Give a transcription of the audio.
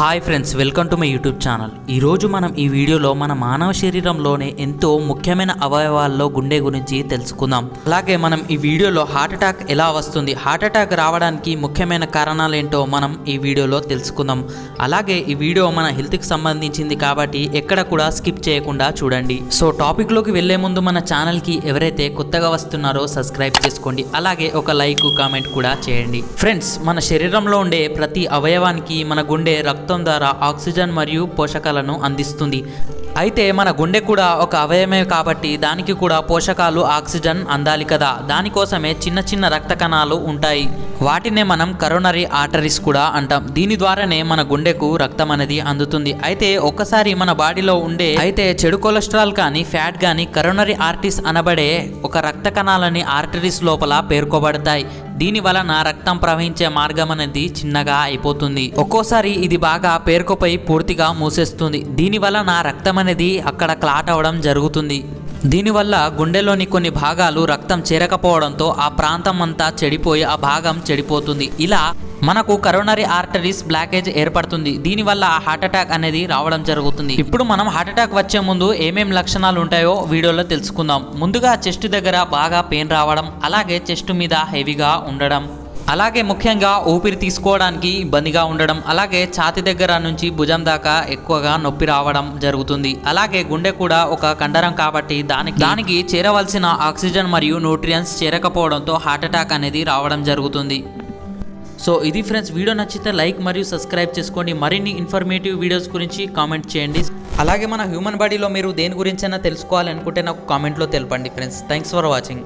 Hi friends welcome to my YouTube channel ఈరోజు మనం ఈ వీడియోలో మన మానవ శరీరంలోనే ఎంతో ముఖ్యమైన అవయవాల్లో గుండె గురించి తెలుసుకుందాం. అలాగే మనం ఈ వీడియోలో హార్ట్ అటాక్ ఎలా వస్తుంది హార్ట్ అటాక్ రావడానికి ముఖ్యమైన కారణాలు ఏంటో మనం ఈ వీడియోలో తెలుసుకుందాం. అలాగే ఈ వీడియో మన హెల్త్కి సంబంధించింది కాబట్టి ఎక్కడ కూడా స్కిప్ చేయకుండా చూడండి. సో టాపిక్లోకి వెళ్ళే ముందు మన ఛానల్కి ఎవరైతే కొత్తగా వస్తున్నారో సబ్స్క్రైబ్ చేసుకోండి. అలాగే ఒక లైక్ కామెంట్ కూడా చేయండి. ఫ్రెండ్స్ మన శరీరంలో ఉండే ప్రతి అవయవానికి మన గుండె రక్తం రక్తం ద్వారా ఆక్సిజన్ మరియు పోషకాలను అందిస్తుంది. అయితే మన గుండె కూడా ఒక అవయవమే కాబట్టి దానికి కూడా పోషకాలు ఆక్సిజన్ అందాలి కదా. దానికోసమే చిన్న చిన్న రక్త కణాలు ఉంటాయి. వాటినే మనం కరోనరీ ఆర్టరీస్ కూడా అంటాం. దీని ద్వారానే మన గుండెకు రక్తం అనేది అందుతుంది. అయితే ఒక్కసారి మన బాడీలో ఉండే అయితే చెడు కొలెస్ట్రాల్ కానీ ఫ్యాట్ కానీ కరోనరీ ఆర్టిస్ అనబడే ఒక రక్త కణాలని ఆర్టరీస్ లోపల పేర్కోబడతాయి. దీని వలన రక్తం ప్రవహించే మార్గం అనేది చిన్నగా అయిపోతుంది. ఒక్కోసారి ఇది బాగా పేరుకుపోయి పూర్తిగా మూసేస్తుంది. దీని వలన రక్తం అనేది అక్కడ క్లాట్ అవడం జరుగుతుంది. దీనివల్ల గుండెలోని కొన్ని భాగాలు రక్తం చేరకపోవడంతో ఆ ప్రాంతం అంతా చెడిపోయి ఆ భాగం చెడిపోతుంది. ఇలా మనకు కరోనరీ ఆర్టరీస్ బ్లాకేజ్ ఏర్పడుతుంది. దీనివల్ల హార్ట్ అటాక్ అనేది రావడం జరుగుతుంది. ఇప్పుడు మనం హార్ట్ అటాక్ వచ్చే ముందు ఏమేం లక్షణాలు ఉంటాయో వీడియోలో తెలుసుకుందాం. ముందుగా చెస్ట్ దగ్గర బాగా పెయిన్ రావడం అలాగే చెస్ట్ మీద హెవీగా ఉండడం. అలాగే ముఖ్యంగా ఊపిరి తీసుకోవడానికి ఇబ్బందిగా ఉండడం అలాగే ఛాతి దగ్గర నుంచి భుజం దాకా ఎక్కువగా నొప్పి రావడం జరుగుతుంది. అలాగే గుండె కూడా ఒక కండరం కాబట్టి దానికి దానికి చేరవలసిన ఆక్సిజన్ మరియు న్యూట్రియన్స్ చేరకపోవడంతో హార్ట్ అటాక్ అనేది రావడం జరుగుతుంది. సో ఇది ఫ్రెండ్స్ వీడియో నచ్చితే లైక్ మరియు సబ్స్క్రైబ్ చేసుకోండి. మరిన్ని ఇన్ఫర్మేటివ్ వీడియోస్ గురించి కామెంట్ చేయండి. అలాగే మన హ్యూమన్ బాడీలో మీరు దేని గురించైనా తెలుసుకోవాలనుకుంటే నాకు కామెంట్లో తెలపండి ఫ్రెండ్స్. Thanks for watching